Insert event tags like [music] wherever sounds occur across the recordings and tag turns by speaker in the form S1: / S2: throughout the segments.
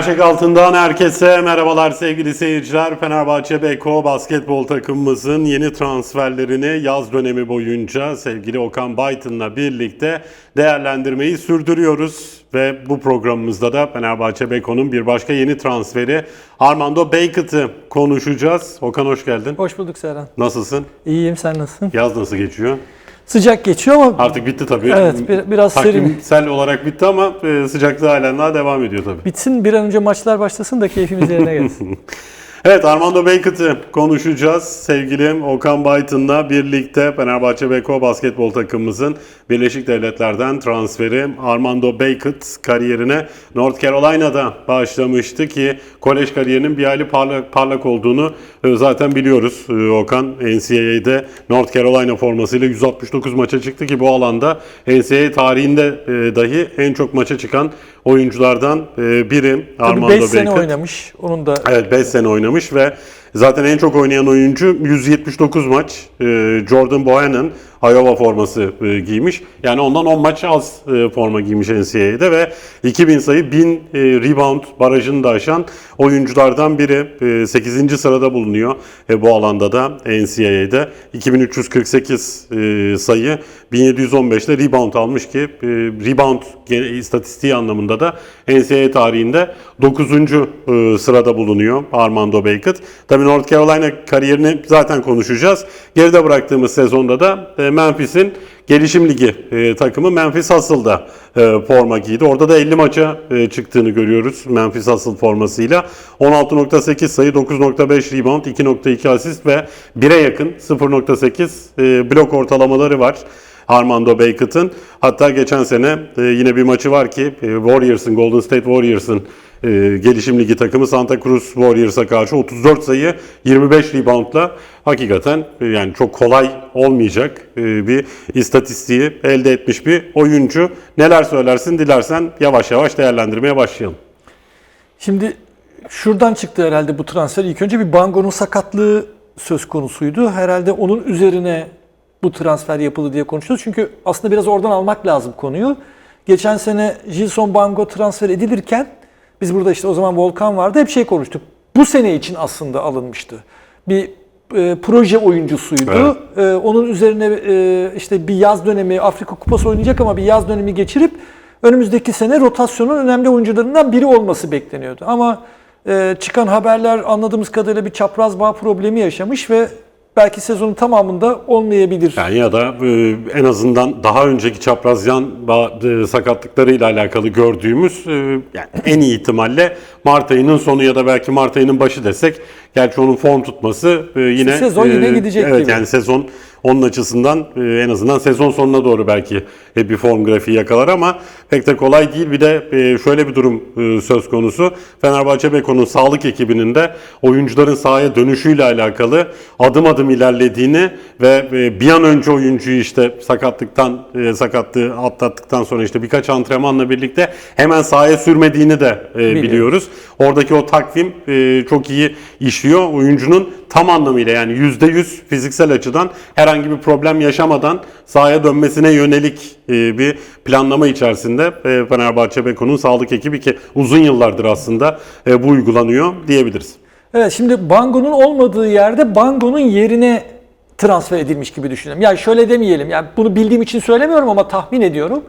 S1: Merçek altından herkese merhabalar sevgili seyirciler. Fenerbahçe Beko basketbol takımımızın yeni transferlerini yaz dönemi boyunca sevgili Okan Baytın'la birlikte değerlendirmeyi sürdürüyoruz. Ve bu programımızda da Fenerbahçe Beko'nun bir başka yeni transferi Armando Beyket'ı konuşacağız. Okan hoş geldin.
S2: Hoş bulduk Serhan.
S1: Nasılsın?
S2: İyiyim sen nasılsın?
S1: Yaz nasıl geçiyor?
S2: Sıcak geçiyor ama
S1: Artık bitti tabii.
S2: Evet, bir- biraz serin.
S1: Takvimsel olarak bitti ama e, sıcaklığı halen daha devam ediyor tabii.
S2: bitsin bir an önce maçlar başlasın da keyfimiz yerine gelsin. [laughs]
S1: Evet Armando Beckett'i konuşacağız. Sevgili Okan Baytın'la birlikte Fenerbahçe Beko basketbol takımımızın Birleşik Devletler'den transferi Armando Beckett kariyerine North Carolina'da başlamıştı ki kolej kariyerinin bir hayli parlak, parlak olduğunu e, zaten biliyoruz. E, Okan NCAA'de North Carolina formasıyla 169 maça çıktı ki bu alanda NCAA tarihinde e, dahi en çok maça çıkan oyunculardan e, biri
S2: Tabii
S1: Armando
S2: 5
S1: Beckett.
S2: sene oynamış. Onun da
S1: Evet 5 sene oynamış ve zaten en çok oynayan oyuncu 179 maç. Ee, Jordan Bohannon Iowa forması e, giymiş. Yani ondan 10 maç az e, forma giymiş NCAA'de ve 2000 sayı 1000 e, rebound barajını da aşan oyunculardan biri. E, 8. sırada bulunuyor e, bu alanda da NCAA'de. 2348 e, sayı 1715'te rebound almış ki e, rebound istatistiği anlamında da NCAA tarihinde 9. e, sırada bulunuyor Armando Beckett. Tabii North Carolina kariyerini zaten konuşacağız. Geride bıraktığımız sezonda da e, Memphis'in gelişim ligi e, takımı Memphis Hustle'da e, forma giydi. Orada da 50 maça e, çıktığını görüyoruz Memphis Hustle formasıyla. 16.8 sayı, 9.5 rebound, 2.2 asist ve 1'e yakın 0.8 e, blok ortalamaları var. Armando Beckett'ın. Hatta geçen sene e, yine bir maçı var ki e, Warriors'ın, Golden State Warriors'ın e, gelişim ligi takımı Santa Cruz Warriors'a karşı 34 sayı 25 reboundla hakikaten e, yani çok kolay olmayacak bir istatistiği elde etmiş bir oyuncu. Neler söylersin dilersen yavaş yavaş değerlendirmeye başlayalım.
S2: şimdi şuradan çıktı herhalde bu transfer. İlk önce bir Bango'nun sakatlığı söz konusuydu. Herhalde onun üzerine bu transfer yapıldı diye konuşuyoruz. Çünkü aslında biraz oradan almak lazım konuyu. Geçen sene Gilson Bango transfer edilirken biz burada işte o zaman Volkan vardı hep şey konuştuk. Bu sene için aslında alınmıştı. Bir e, proje oyuncusuydu. E, onun üzerine e, işte bir yaz dönemi Afrika Kupası oynayacak ama bir yaz dönemi geçirip önümüzdeki sene rotasyonun önemli oyuncularından biri olması bekleniyordu. Ama e, çıkan haberler anladığımız kadarıyla bir çapraz bağ problemi yaşamış ve belki sezonun tamamında olmayabilir.
S1: Yani ya da e, en azından daha önceki çapraz yan ba- e, sakatlıklarıyla alakalı gördüğümüz e, yani en iyi ihtimalle Mart ayının sonu ya da belki Mart ayının başı desek gerçi onun form tutması e, yine
S2: sezon yine gidecek
S1: evet,
S2: gibi.
S1: yani sezon onun açısından e, en azından sezon sonuna doğru belki bir form grafiği yakalar ama pek de kolay değil. Bir de e, şöyle bir durum e, söz konusu. Fenerbahçe Beko'nun sağlık ekibinin de oyuncuların sahaya dönüşüyle alakalı adım adım ilerlediğini ve bir an önce oyuncuyu işte sakatlıktan sakatlığı atlattıktan sonra işte birkaç antrenmanla birlikte hemen sahaya sürmediğini de biliyoruz. Oradaki o takvim çok iyi işliyor. Oyuncunun tam anlamıyla yani %100 fiziksel açıdan herhangi bir problem yaşamadan sahaya dönmesine yönelik e, bir planlama içerisinde e, Fenerbahçe Beko'nun sağlık ekibi ki uzun yıllardır aslında e, bu uygulanıyor diyebiliriz.
S2: Evet şimdi Bango'nun olmadığı yerde Bango'nun yerine transfer edilmiş gibi düşünelim. Yani şöyle demeyelim. Yani bunu bildiğim için söylemiyorum ama tahmin ediyorum.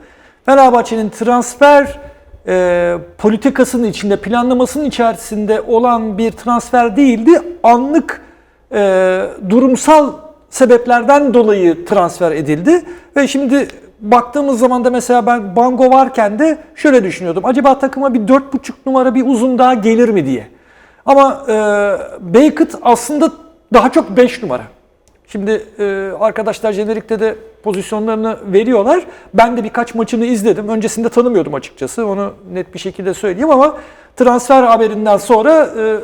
S2: Fenerbahçe'nin transfer e, politikasının içinde, planlamasının içerisinde olan bir transfer değildi. Anlık e, durumsal sebeplerden dolayı transfer edildi ve şimdi baktığımız zaman da mesela ben Bango varken de şöyle düşünüyordum. Acaba takıma bir 4.5 numara bir uzun daha gelir mi diye. Ama e, Beckett aslında daha çok 5 numara. Şimdi e, arkadaşlar jenerikte de pozisyonlarını veriyorlar. Ben de birkaç maçını izledim. Öncesinde tanımıyordum açıkçası. Onu net bir şekilde söyleyeyim ama transfer haberinden sonra e,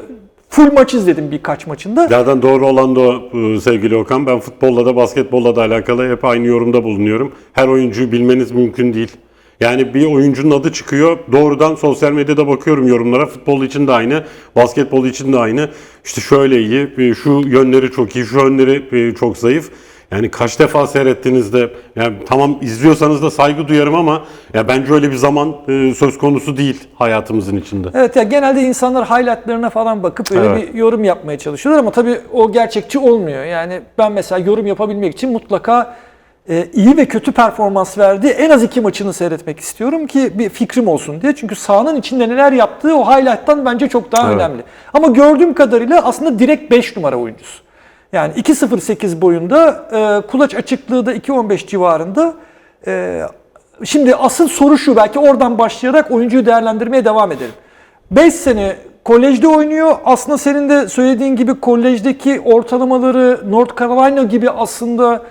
S2: full maç izledim birkaç maçında.
S1: Zaten doğru olan da e, sevgili Okan. Ben futbolla da basketbolla da alakalı hep aynı yorumda bulunuyorum. Her oyuncuyu bilmeniz mümkün değil. Yani bir oyuncunun adı çıkıyor. Doğrudan sosyal medyada bakıyorum yorumlara. Futbol için de aynı, basketbol için de aynı. İşte şöyle iyi, e, şu yönleri çok iyi, şu yönleri e, çok zayıf. Yani kaç defa seyrettiğinizde yani tamam izliyorsanız da saygı duyarım ama ya bence öyle bir zaman e, söz konusu değil hayatımızın içinde.
S2: Evet ya genelde insanlar highlightlarına falan bakıp öyle
S1: Evet.
S2: bir yorum yapmaya çalışıyorlar ama tabii o gerçekçi olmuyor. Yani ben mesela yorum yapabilmek için mutlaka e, iyi ve kötü performans verdiği en az iki maçını seyretmek istiyorum ki bir fikrim olsun diye. Çünkü sahanın içinde neler yaptığı o highlight'tan bence çok daha
S1: Evet.
S2: önemli. Ama gördüğüm kadarıyla aslında direkt 5 numara oyuncusu. Yani 2.08 boyunda, e, kulaç açıklığı da 2.15 civarında. E, şimdi asıl soru şu, belki oradan başlayarak oyuncuyu değerlendirmeye devam edelim. 5 sene kolejde oynuyor. Aslında senin de söylediğin gibi kolejdeki ortalamaları North Carolina gibi aslında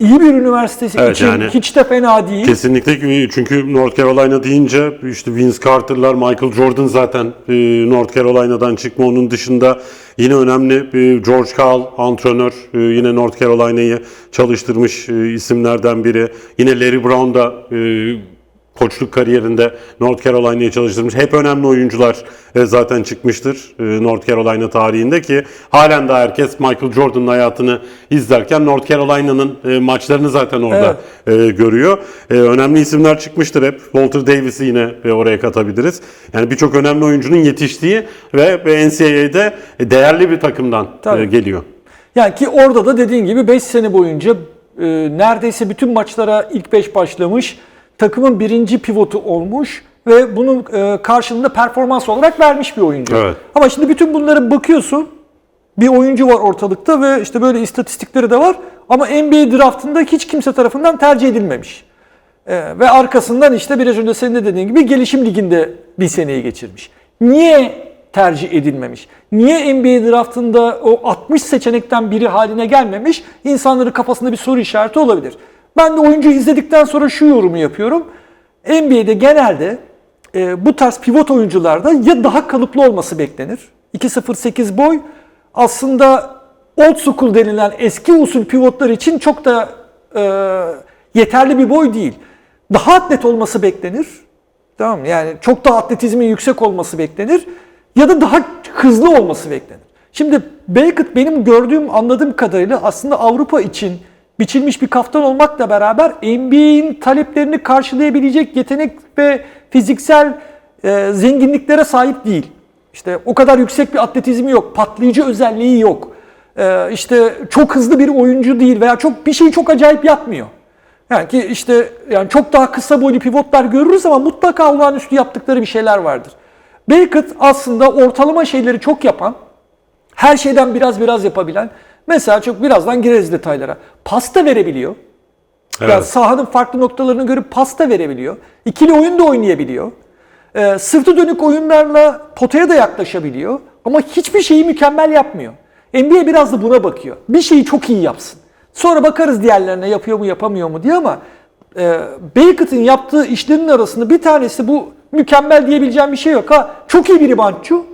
S2: iyi bir üniversitesi
S1: Evet,
S2: için
S1: yani-
S2: hiç de fena değil.
S1: Kesinlikle çünkü North Carolina deyince işte Vince Carter'lar, Michael Jordan zaten e, North Carolina'dan çıkma. Onun dışında yine önemli e, George Karl antrenör e, yine North Carolina'yı çalıştırmış isimlerden biri. Yine Larry Brown da koçluk kariyerinde North Carolina'yı çalıştırmış. Hep önemli oyuncular e, zaten çıkmıştır e, North Carolina tarihinde ki halen de herkes Michael Jordan'ın hayatını izlerken North Carolina'nın e, maçlarını zaten orada e, görüyor. Önemli isimler çıkmıştır hep. Walter Davis'i yine oraya katabiliriz. Yani birçok önemli oyuncunun yetiştiği ve NCAA'de değerli bir takımdan
S2: Tabii.
S1: geliyor.
S2: Yani ki orada da dediğin gibi 5 sene boyunca neredeyse bütün maçlara ilk 5 başlamış. Takımın birinci pivotu olmuş ve bunun e, karşılığında performans olarak vermiş bir oyuncu.
S1: Evet.
S2: Ama şimdi bütün bunlara bakıyorsun. Bir oyuncu var ortalıkta ve işte böyle istatistikleri de var. Ama NBA draftında hiç kimse tarafından tercih edilmemiş. E, ve arkasından işte biraz önce senin de dediğin gibi gelişim liginde bir seneyi geçirmiş. Niye tercih edilmemiş? Niye NBA draftında o 60 seçenekten biri haline gelmemiş? İnsanların kafasında bir soru işareti olabilir. Ben de oyuncuyu izledikten sonra şu yorumu yapıyorum. NBA'de genelde e, bu tarz pivot oyuncularda ya daha kalıplı olması beklenir. 2.08 boy aslında old school denilen eski usul pivotlar için çok da e, yeterli bir boy değil. Daha atlet olması beklenir. Tamam? Yani çok daha atletizmin yüksek olması beklenir. Ya da daha hızlı olması beklenir. Şimdi Beckett benim gördüğüm, anladığım kadarıyla aslında Avrupa için biçilmiş bir kaftan olmakla beraber NBA'in taleplerini karşılayabilecek yetenek ve fiziksel e, zenginliklere sahip değil. İşte o kadar yüksek bir atletizmi yok, patlayıcı özelliği yok. E, işte çok hızlı bir oyuncu değil veya çok bir şeyi çok acayip yapmıyor. Yani ki işte yani çok daha kısa boylu pivotlar görürüz ama mutlaka olağanüstü yaptıkları bir şeyler vardır. Beckett aslında ortalama şeyleri çok yapan, her şeyden biraz biraz yapabilen, mesela çok birazdan gireriz detaylara. Pasta verebiliyor. Yani
S1: Evet.
S2: sahanın farklı noktalarını görüp pasta verebiliyor. İkili oyun da oynayabiliyor. Ee, sırtı dönük oyunlarla potaya da yaklaşabiliyor. Ama hiçbir şeyi mükemmel yapmıyor. NBA biraz da buna bakıyor. Bir şeyi çok iyi yapsın. Sonra bakarız diğerlerine yapıyor mu yapamıyor mu diye ama e, Beckett'in yaptığı işlerin arasında bir tanesi bu mükemmel diyebileceğim bir şey yok. Ha çok iyi bir reboundçu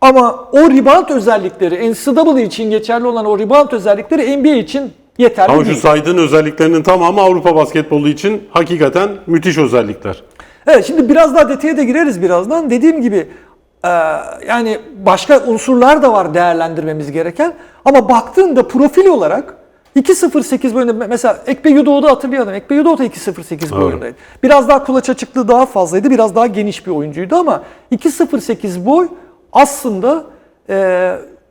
S2: ama o rebound özellikleri NCAA için geçerli olan o rebound özellikleri NBA için yeterli
S1: Ama şu
S2: değil.
S1: saydığın özelliklerinin tamamı Avrupa basketbolu için hakikaten müthiş özellikler.
S2: Evet şimdi biraz daha detaya da gireriz birazdan. Dediğim gibi e, yani başka unsurlar da var değerlendirmemiz gereken. Ama baktığında profil olarak 2.08 boyunda mesela Ekpe Yudoğdu hatırlayalım. Ekpe Yudoğdu da 2.08 boyundaydı. Biraz daha kulaç açıklığı daha fazlaydı. Biraz daha geniş bir oyuncuydu ama 2.08 boy aslında e,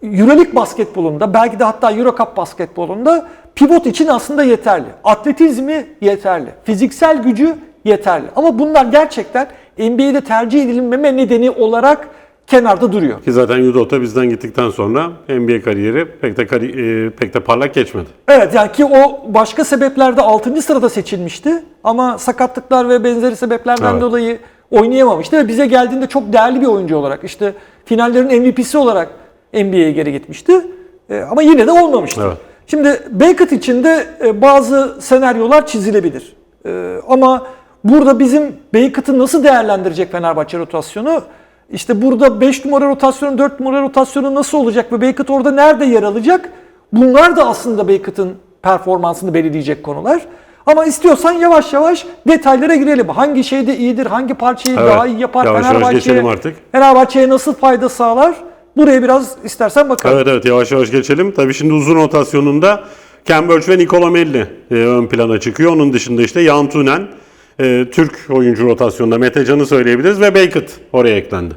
S2: Euroleague basketbolunda belki de hatta Eurocup basketbolunda pivot için aslında yeterli. Atletizmi yeterli. Fiziksel gücü yeterli. Ama bunlar gerçekten NBA'de tercih edilmeme nedeni olarak kenarda duruyor.
S1: Ki zaten Udota bizden gittikten sonra NBA kariyeri pek de kari- e, pek de parlak geçmedi.
S2: Evet yani ki o başka sebeplerde 6. sırada seçilmişti ama sakatlıklar ve benzeri sebeplerden
S1: Evet.
S2: dolayı oynayamamıştı ve bize geldiğinde çok değerli bir oyuncu olarak işte finallerin MVP'si olarak NBA'ye geri gitmişti. E, ama yine de olmamıştı.
S1: Evet.
S2: Şimdi Beckett için de e, bazı senaryolar çizilebilir. E, ama burada bizim Beckett'ı nasıl değerlendirecek Fenerbahçe rotasyonu? İşte burada 5 numara rotasyonu, 4 numara rotasyonu nasıl olacak ve Beckett orada nerede yer alacak? Bunlar da aslında Beckett'ın performansını belirleyecek konular. Ama istiyorsan yavaş yavaş detaylara girelim. Hangi şeyde iyidir, hangi parçayı
S1: Evet.
S2: daha iyi yapar
S1: Yavaş
S2: Fenerbahçe'ye. Fenerbahçe'ye nasıl fayda sağlar? Buraya biraz istersen bakalım.
S1: Evet evet yavaş yavaş geçelim. Tabii şimdi uzun rotasyonunda Burch ve Nicola Melli e, ön plana çıkıyor. Onun dışında işte Yan Tunen, e, Türk oyuncu rotasyonunda Mete Can'ı söyleyebiliriz ve Beckett oraya eklendi.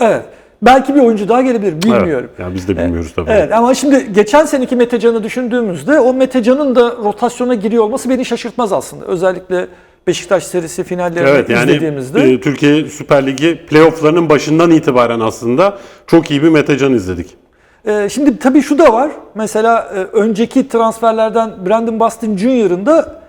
S2: Evet. Belki bir oyuncu daha gelebilir. Bilmiyorum.
S1: Evet. Ya biz de bilmiyoruz tabii.
S2: Evet ama şimdi geçen seneki Metecan'ı düşündüğümüzde o Metecan'ın da rotasyona giriyor olması beni şaşırtmaz aslında. Özellikle Beşiktaş serisi finallerini
S1: Evet yani
S2: izlediğimizde.
S1: e, Türkiye Süper Ligi playofflarının başından itibaren aslında çok iyi bir Mete Can izledik.
S2: Ee, şimdi tabii şu da var. Mesela e, önceki transferlerden Brandon Boston Jr.'ın da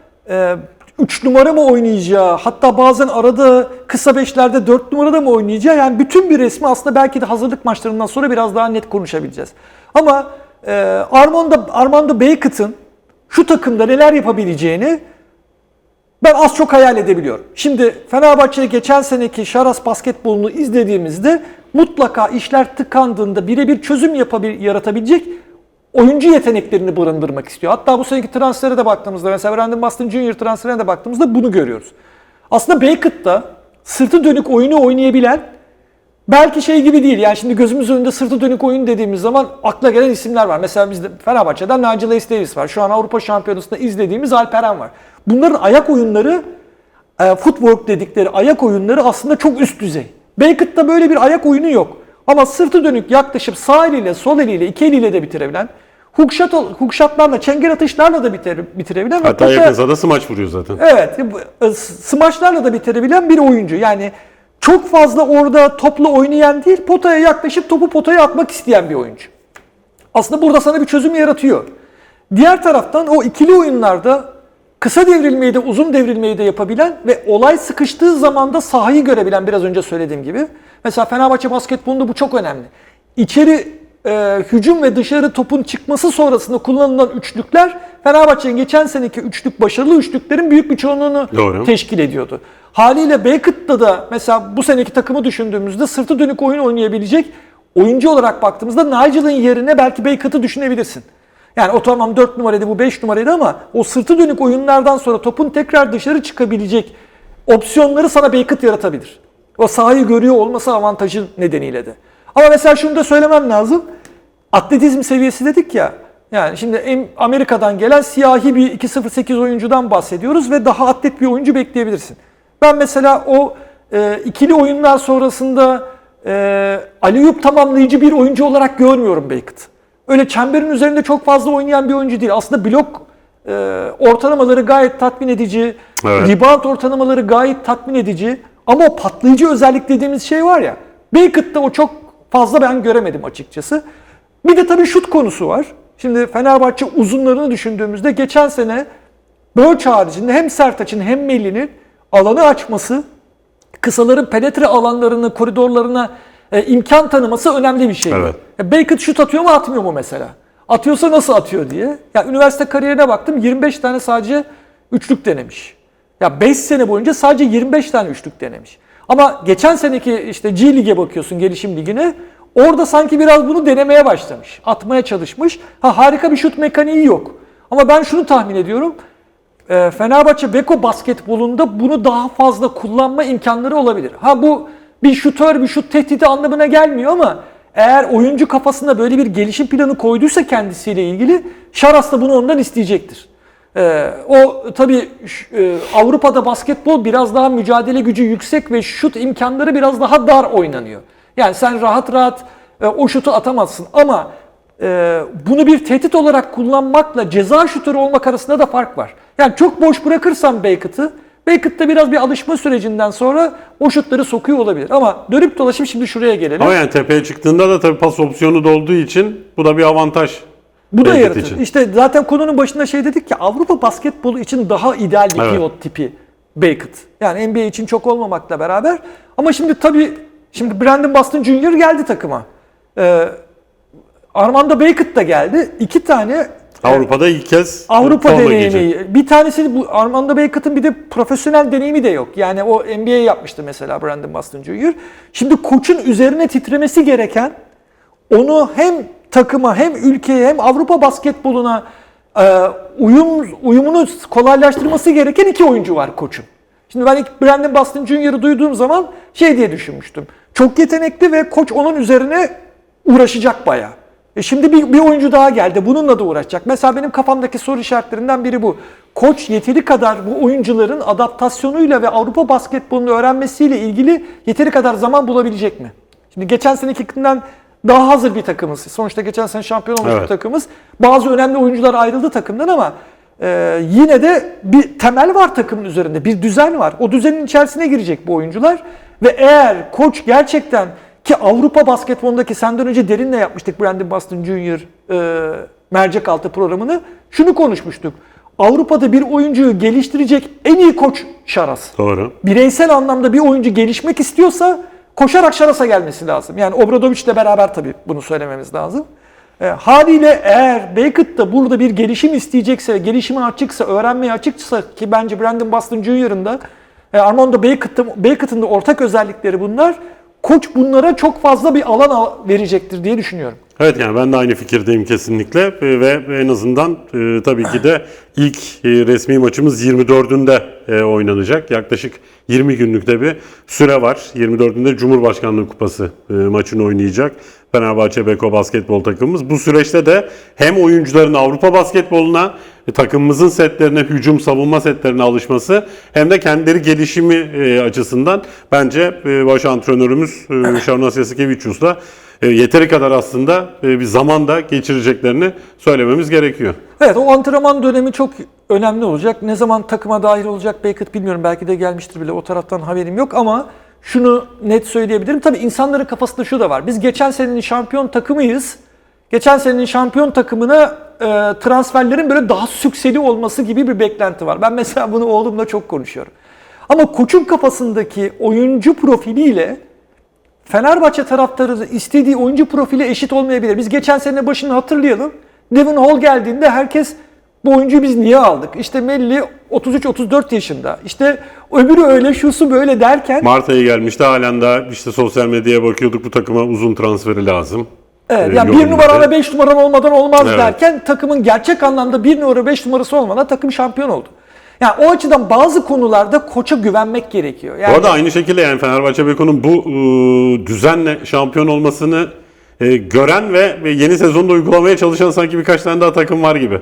S2: 3 numara mı oynayacağı, hatta bazen arada kısa beşlerde 4 numarada mı oynayacağı yani bütün bir resmi aslında belki de hazırlık maçlarından sonra biraz daha net konuşabileceğiz. Ama e, Armando, Armando Beckett'ın şu takımda neler yapabileceğini ben az çok hayal edebiliyorum. Şimdi Fenerbahçe'de geçen seneki Şaras basketbolunu izlediğimizde mutlaka işler tıkandığında birebir çözüm yapabil, yaratabilecek oyuncu yeteneklerini barındırmak istiyor. Hatta bu seneki transfere de baktığımızda mesela Brandon Boston Jr. transferine de baktığımızda bunu görüyoruz. Aslında Beckett da sırtı dönük oyunu oynayabilen belki şey gibi değil. Yani şimdi gözümüz önünde sırtı dönük oyun dediğimiz zaman akla gelen isimler var. Mesela bizde Fenerbahçe'den Nigel Hayes Davis var. Şu an Avrupa Şampiyonası'nda izlediğimiz Alperen var. Bunların ayak oyunları e, footwork dedikleri ayak oyunları aslında çok üst düzey. Beckett'ta böyle bir ayak oyunu yok. Ama sırtı dönük yaklaşıp sağ eliyle, sol eliyle, iki eliyle de bitirebilen, hook shotlarla, çengel atışlarla da bitir, bitirebilen ve
S1: Hatta
S2: pota-
S1: yakınsa da smaç vuruyor zaten.
S2: Evet, e, smaçlarla da bitirebilen bir oyuncu. Yani çok fazla orada topla oynayan değil, potaya yaklaşıp topu potaya atmak isteyen bir oyuncu. Aslında burada sana bir çözüm yaratıyor. Diğer taraftan o ikili oyunlarda kısa devrilmeyi de uzun devrilmeyi de yapabilen ve olay sıkıştığı zaman da sahayı görebilen biraz önce söylediğim gibi. Mesela Fenerbahçe basketbolunda bu çok önemli. İçeri e, hücum ve dışarı topun çıkması sonrasında kullanılan üçlükler Fenerbahçe'nin geçen seneki üçlük başarılı üçlüklerin büyük bir çoğunluğunu
S1: Doğru.
S2: teşkil ediyordu. Haliyle Beckett'ta da mesela bu seneki takımı düşündüğümüzde sırtı dönük oyun oynayabilecek oyuncu olarak baktığımızda Nigel'ın yerine belki Beckett'ı düşünebilirsin. Yani o tamam 4 numaraydı bu 5 numaraydı ama o sırtı dönük oyunlardan sonra topun tekrar dışarı çıkabilecek opsiyonları sana Beckett yaratabilir. O sahayı görüyor olması avantajı nedeniyle de. Ama mesela şunu da söylemem lazım. Atletizm seviyesi dedik ya. Yani şimdi Amerika'dan gelen siyahi bir 2.08 oyuncudan bahsediyoruz ve daha atlet bir oyuncu bekleyebilirsin. Ben mesela o e, ikili oyunlar sonrasında e, Aliyup tamamlayıcı bir oyuncu olarak görmüyorum Beckett. Öyle çemberin üzerinde çok fazla oynayan bir oyuncu değil. Aslında blok e, ortalamaları gayet tatmin edici,
S1: Evet.
S2: rebound ortalamaları gayet tatmin edici. Ama o patlayıcı özellik dediğimiz şey var ya, Beckett'ta o çok fazla ben göremedim açıkçası. Bir de tabii şut konusu var. Şimdi Fenerbahçe uzunlarını düşündüğümüzde geçen sene Bölç haricinde hem Sertaç'ın hem Melli'nin alanı açması, kısaların penetre alanlarını, koridorlarına e, imkan tanıması önemli bir şey.
S1: Evet.
S2: E, Beckett şut atıyor mu atmıyor mu mesela? Atıyorsa nasıl atıyor diye. Ya üniversite kariyerine baktım 25 tane sadece üçlük denemiş. Ya 5 sene boyunca sadece 25 tane üçlük denemiş. Ama geçen seneki işte G Lig'e bakıyorsun gelişim ligine. Orada sanki biraz bunu denemeye başlamış. Atmaya çalışmış. Ha harika bir şut mekaniği yok. Ama ben şunu tahmin ediyorum. e, Fenerbahçe Beko basketbolunda bunu daha fazla kullanma imkanları olabilir. Ha bu bir şutör, bir şut tehdidi anlamına gelmiyor ama eğer oyuncu kafasında böyle bir gelişim planı koyduysa kendisiyle ilgili Şaras da bunu ondan isteyecektir. Ee, o tabii e, Avrupa'da basketbol biraz daha mücadele gücü yüksek ve şut imkanları biraz daha dar oynanıyor. Yani sen rahat rahat e, o şutu atamazsın ama e, bunu bir tehdit olarak kullanmakla ceza şutörü olmak arasında da fark var. Yani çok boş bırakırsan Beckett'ı, Beckett de biraz bir alışma sürecinden sonra o şutları sokuyor olabilir. Ama dönüp dolaşıp şimdi şuraya gelelim.
S1: Ama yani tepeye çıktığında da tabii pas opsiyonu da olduğu için bu da bir avantaj.
S2: Bu da
S1: Beckett
S2: yaratır.
S1: için.
S2: İşte zaten konunun başında şey dedik ki Avrupa basketbolu için daha ideal bir
S1: Evet.
S2: pivot tipi Beckett. Yani NBA için çok olmamakla beraber. Ama şimdi tabii şimdi Brandon Boston Jr. geldi takıma. Ee, Armando Beckett da geldi. İki tane e,
S1: Avrupa'da ilk kez
S2: Avrupa deneyimi.
S1: giyecek.
S2: Bir tanesi bu Armando Beckett'ın bir de profesyonel deneyimi de yok. Yani o NBA yapmıştı mesela Brandon Boston Jr. Şimdi koçun üzerine titremesi gereken onu hem takıma hem ülkeye hem Avrupa basketboluna e, uyum uyumunu kolaylaştırması gereken iki oyuncu var koçun. Şimdi ben ilk Brandon Boston Jr.'ı duyduğum zaman şey diye düşünmüştüm. Çok yetenekli ve koç onun üzerine uğraşacak bayağı. E şimdi bir, bir oyuncu daha geldi. Bununla da uğraşacak. Mesela benim kafamdaki soru işaretlerinden biri bu. Koç yeteri kadar bu oyuncuların adaptasyonuyla ve Avrupa basketbolunu öğrenmesiyle ilgili yeteri kadar zaman bulabilecek mi? Şimdi geçen senekinden daha hazır bir takımız. Sonuçta geçen sene şampiyon olmuş
S1: Evet.
S2: bir takımız. Bazı önemli oyuncular ayrıldı takımdan ama e, yine de bir temel var takımın üzerinde. Bir düzen var. O düzenin içerisine girecek bu oyuncular. Ve eğer koç gerçekten ki Avrupa basketbolundaki senden önce derinle yapmıştık Brandon Boston Jr. E, mercek altı programını. Şunu konuşmuştuk. Avrupa'da bir oyuncuyu geliştirecek en iyi koç Şaras
S1: Doğru.
S2: bireysel anlamda bir oyuncu gelişmek istiyorsa koşarak Şaras'a gelmesi lazım. Yani Obradovic'le beraber tabii bunu söylememiz lazım. E, haliyle eğer Beckett da burada bir gelişim isteyecekse, gelişime açıksa, öğrenmeye açıksa ki bence Brandon Boston Jr.'ın da e, Armando Beckett'ın Beckett'ın da ortak özellikleri bunlar. Koç bunlara çok fazla bir alan al- verecektir diye düşünüyorum.
S1: Evet yani ben de aynı fikirdeyim kesinlikle E, ve en azından e, tabii ki de ilk e, resmi maçımız 24'ünde e, oynanacak. Yaklaşık 20 günlükte bir süre var. 24'ünde Cumhurbaşkanlığı Kupası e, maçını oynayacak Fenerbahçe Beko basketbol takımımız. Bu süreçte de hem oyuncuların Avrupa basketboluna e, takımımızın setlerine, hücum savunma setlerine alışması hem de kendileri gelişimi e, açısından bence e, baş antrenörümüz Şarnas Yasikevicius'la e, yeteri kadar aslında e, bir zaman da geçireceklerini söylememiz gerekiyor.
S2: Evet o antrenman dönemi çok önemli olacak. Ne zaman takıma dahil olacak Beckett bilmiyorum. Belki de gelmiştir bile o taraftan haberim yok ama şunu net söyleyebilirim. Tabii insanların kafasında şu da var. Biz geçen senenin şampiyon takımıyız. Geçen senenin şampiyon takımına e, transferlerin böyle daha sükseli olması gibi bir beklenti var. Ben mesela bunu oğlumla çok konuşuyorum. Ama koçun kafasındaki oyuncu profiliyle Fenerbahçe taraftarı istediği oyuncu profili eşit olmayabilir. Biz geçen sene başını hatırlayalım. Devin Hall geldiğinde herkes bu oyuncuyu biz niye aldık? İşte Melli 33-34 yaşında. İşte öbürü öyle, şusu böyle derken
S1: Mart ayı gelmişti halen daha işte sosyal medyaya bakıyorduk bu takıma uzun transferi lazım.
S2: Evet,
S1: e,
S2: yani bir
S1: yolunda.
S2: numara ve 5 numaran olmadan olmaz
S1: Evet.
S2: derken takımın gerçek anlamda bir numara 5 numarası olmadan takım şampiyon oldu. Yani o açıdan bazı konularda koça güvenmek gerekiyor. Yani
S1: Bu arada aynı şekilde yani Fenerbahçe Beko'nun bu e, düzenle şampiyon olmasını e, gören ve, ve yeni sezonda uygulamaya çalışan sanki birkaç tane daha takım var gibi.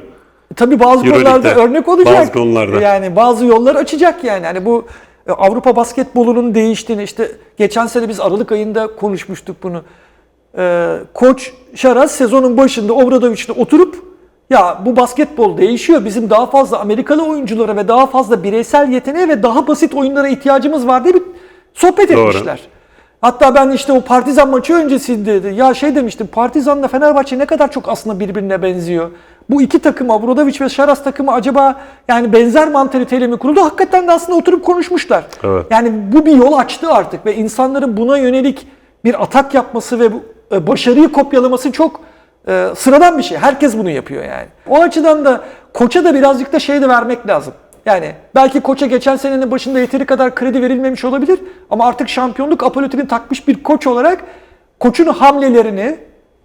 S2: Tabii bazı
S1: Euroleague'de,
S2: konularda örnek olacak.
S1: bazı konularda.
S2: Yani bazı yollar açacak yani. Hani bu e, Avrupa basketbolunun değiştiğini işte geçen sene biz Aralık ayında konuşmuştuk bunu. Ee, Koç Şaraz sezonun başında Obradovic'le oturup ya bu basketbol değişiyor. Bizim daha fazla Amerikalı oyunculara ve daha fazla bireysel yeteneğe ve daha basit oyunlara ihtiyacımız var diye bir sohbet
S1: Doğru.
S2: etmişler. Hatta ben işte o Partizan maçı öncesinde de ya şey demiştim Partizan'la Fenerbahçe ne kadar çok aslında birbirine benziyor. Bu iki takım Abradovic ve Şaras takımı acaba yani benzer mantaliteyle mi kuruldu? Hakikaten de aslında oturup konuşmuşlar.
S1: Evet.
S2: Yani bu bir yol açtı artık ve insanların buna yönelik bir atak yapması ve e, başarıyı kopyalaması çok e, sıradan bir şey. Herkes bunu yapıyor yani. O açıdan da koça da birazcık da şey de vermek lazım. Yani belki koça geçen senenin başında yeteri kadar kredi verilmemiş olabilir ama artık şampiyonluk apoletini takmış bir koç olarak koçun hamlelerini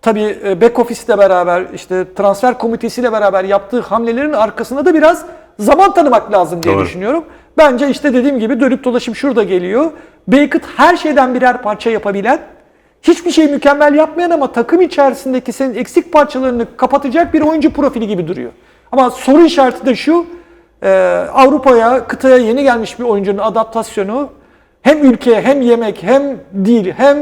S2: tabii e, back office ile beraber işte transfer komitesiyle beraber yaptığı hamlelerin arkasında da biraz zaman tanımak lazım diye
S1: Doğru.
S2: düşünüyorum. Bence işte dediğim gibi dönüp dolaşıp şurada geliyor. Beckett her şeyden birer parça yapabilen, hiçbir şey mükemmel yapmayan ama takım içerisindeki senin eksik parçalarını kapatacak bir oyuncu profili gibi duruyor. Ama soru işareti de şu, e, Avrupa'ya, kıtaya yeni gelmiş bir oyuncunun adaptasyonu hem ülkeye hem yemek hem dil hem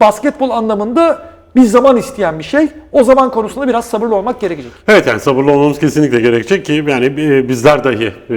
S2: basketbol anlamında bir zaman isteyen bir şey. O zaman konusunda biraz sabırlı olmak gerekecek.
S1: Evet yani sabırlı olmamız kesinlikle gerekecek ki yani e, bizler dahi e,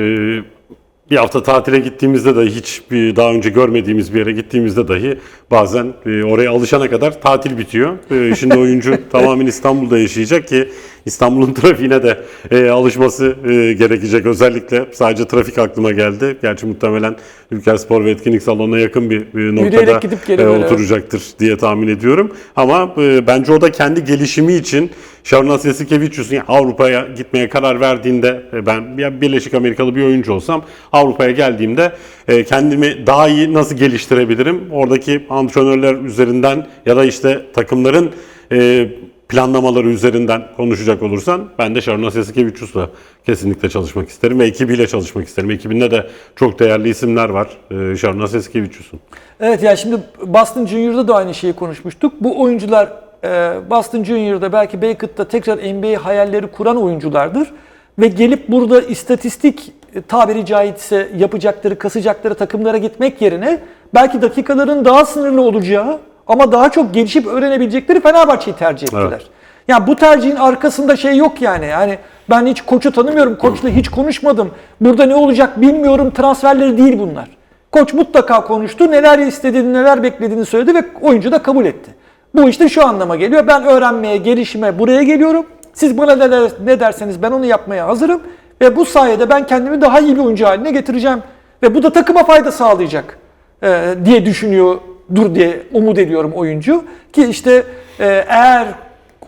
S1: bir hafta tatile gittiğimizde dahi hiç bir daha önce görmediğimiz bir yere gittiğimizde dahi bazen e, oraya alışana kadar tatil bitiyor. E, Şimdi oyuncu [laughs] tamamen İstanbul'da yaşayacak ki İstanbul'un trafiğine de e, alışması e, gerekecek. Özellikle sadece trafik aklıma geldi. Gerçi muhtemelen Ülker Spor ve Etkinlik Salonu'na yakın bir, bir noktada
S2: gidip
S1: e, oturacaktır diye tahmin ediyorum. Ama e, bence o da kendi gelişimi için Şarnas Yasikevicius'un yani Avrupa'ya gitmeye karar verdiğinde e, ben ya Birleşik Amerikalı bir oyuncu olsam Avrupa'ya geldiğimde e, kendimi daha iyi nasıl geliştirebilirim? Oradaki antrenörler üzerinden ya da işte takımların e, planlamaları üzerinden konuşacak olursan ben de Şarnas Yasikevicius'la kesinlikle çalışmak isterim ve ekibiyle çalışmak isterim. Ekibinde de çok değerli isimler var e, Şarnas Yasikevicius'un.
S2: Evet yani şimdi Boston Junior'da da aynı şeyi konuşmuştuk. Bu oyuncular e, Boston Junior'da belki Beckett'ta tekrar NBA hayalleri kuran oyunculardır. Ve gelip burada istatistik e, tabiri caizse yapacakları, kasacakları takımlara gitmek yerine belki dakikaların daha sınırlı olacağı ama daha çok gelişip öğrenebilecekleri Fenerbahçe'yi tercih ettiler.
S1: Evet.
S2: Ya bu tercihin arkasında şey yok yani. Yani ben hiç koçu tanımıyorum. Koçla hiç konuşmadım. Burada ne olacak bilmiyorum. Transferleri değil bunlar. Koç mutlaka konuştu. Neler istediğini, neler beklediğini söyledi ve oyuncu da kabul etti. Bu işte şu anlama geliyor. Ben öğrenmeye, gelişime buraya geliyorum. Siz bana ne, ne derseniz ben onu yapmaya hazırım. Ve bu sayede ben kendimi daha iyi bir oyuncu haline getireceğim. Ve bu da takıma fayda sağlayacak e, diye düşünüyor dur diye umut ediyorum oyuncu. Ki işte e, eğer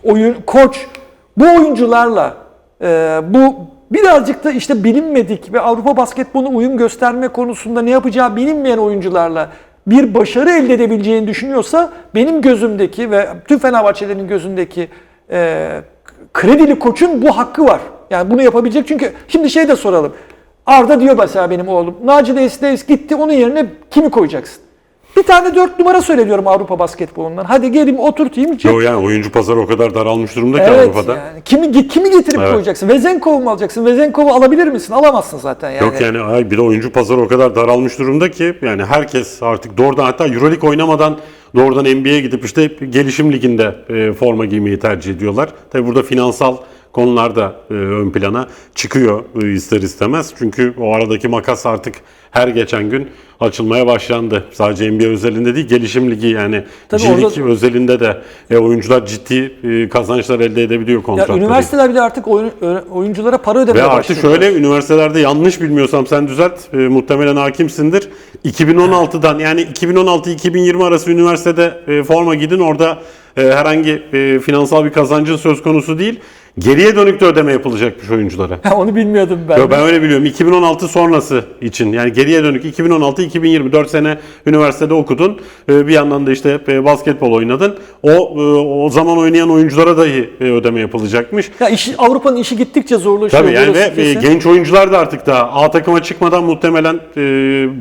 S2: oyun koç bu oyuncularla e, bu birazcık da işte bilinmedik ve Avrupa basketboluna uyum gösterme konusunda ne yapacağı bilinmeyen oyuncularla bir başarı elde edebileceğini düşünüyorsa benim gözümdeki ve tüm Fenerbahçelerin gözündeki e, kredili koçun bu hakkı var. Yani bunu yapabilecek çünkü şimdi şey de soralım. Arda diyor mesela benim oğlum. Naci Reis gitti onun yerine kimi koyacaksın? Bir tane dört numara söylüyorum Avrupa basketbolundan. Hadi gelin oturtayım.
S1: Yo yani oyuncu pazarı o kadar daralmış durumda ki
S2: Evet
S1: Avrupa'da.
S2: yani. Kimi, kimi getirip
S1: Evet.
S2: koyacaksın? Vezenkov'u mu alacaksın? Vezenkov'u alabilir misin? Alamazsın zaten yani.
S1: Yok yani ay bir de oyuncu pazarı o kadar daralmış durumda ki yani herkes artık doğrudan hatta Euroleague oynamadan doğrudan NBA'ye gidip işte gelişim liginde e, forma giymeyi tercih ediyorlar. Tabi burada finansal konular da e, ön plana çıkıyor e, ister istemez. Çünkü o aradaki makas artık her geçen gün açılmaya başlandı. Sadece NBA özelinde değil gelişim ligi yani
S2: Tabii
S1: G
S2: orada-
S1: özelinde de e, oyuncular ciddi e, kazançlar elde edebiliyor
S2: ya
S1: kontratları.
S2: üniversiteler bile artık oyun- ö- oyunculara para
S1: Ve
S2: ödemeye
S1: artık
S2: başladı.
S1: şöyle üniversitelerde yanlış bilmiyorsam sen düzelt e, muhtemelen hakimsindir. 2016'dan yani 2016-2020 arası üniversitede e, forma gidin orada e, herhangi e, finansal bir kazancın söz konusu değil. Geriye dönük de ödeme yapılacakmış oyunculara.
S2: Onu bilmiyordum ben.
S1: Yo, ben öyle biliyorum. 2016 sonrası için yani geriye dönük 2016-2024 sene üniversitede okudun. E, Bir yandan da işte e, basketbol oynadın. O e, o zaman oynayan oyunculara dahi e, ödeme yapılacakmış.
S2: Ya işi, Avrupa'nın işi gittikçe zorlaşıyor.
S1: Tabii yani ve
S2: kesin.
S1: genç oyuncular da artık daha A takıma çıkmadan muhtemelen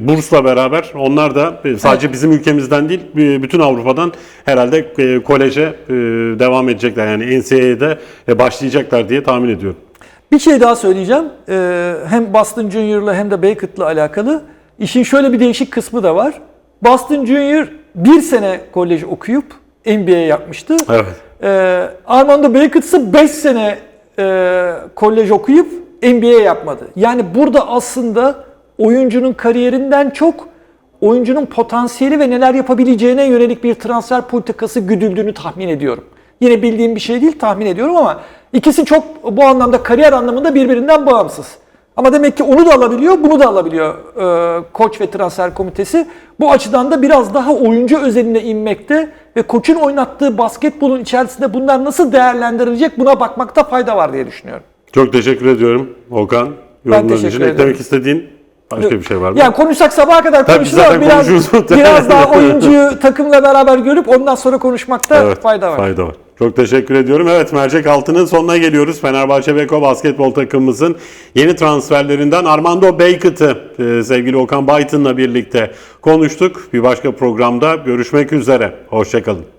S1: bursla beraber onlar da sadece bizim ülkemizden değil bütün Avrupa'dan herhalde koleje devam edecekler. Yani NCAA'de e, başlayacaklar diye tahmin ediyorum.
S2: Bir şey daha söyleyeceğim. Ee, hem Boston Junior'la hem de Beckett'la alakalı. İşin şöyle bir değişik kısmı da var. Boston Junior bir sene kolej okuyup NBA yapmıştı.
S1: Evet.
S2: Ee, Armando Beckett ise 5 sene e, kolej okuyup NBA yapmadı. Yani burada aslında oyuncunun kariyerinden çok oyuncunun potansiyeli ve neler yapabileceğine yönelik bir transfer politikası güdüldüğünü tahmin ediyorum. Yine bildiğim bir şey değil tahmin ediyorum ama ikisi çok bu anlamda kariyer anlamında birbirinden bağımsız. Ama demek ki onu da alabiliyor, bunu da alabiliyor e, koç ve transfer komitesi. Bu açıdan da biraz daha oyuncu özeline inmekte ve koçun oynattığı basketbolun içerisinde bunlar nasıl değerlendirilecek buna bakmakta fayda var diye düşünüyorum.
S1: Çok teşekkür ediyorum Okan. Yorumların için eklemek istediğin başka bir şey var mı?
S2: Yani konuşsak sabaha kadar
S1: Tabii
S2: konuşuruz ama biraz, [laughs] biraz daha oyuncuyu takımla beraber görüp ondan sonra konuşmakta
S1: Evet,
S2: fayda var.
S1: Fayda var. Çok teşekkür ediyorum. Evet Mercek Altı'nın sonuna geliyoruz. Fenerbahçe Beko basketbol takımımızın yeni transferlerinden Armando Beckett'ı e, sevgili Okan Baytın'la birlikte konuştuk. Bir başka programda görüşmek üzere. Hoşçakalın.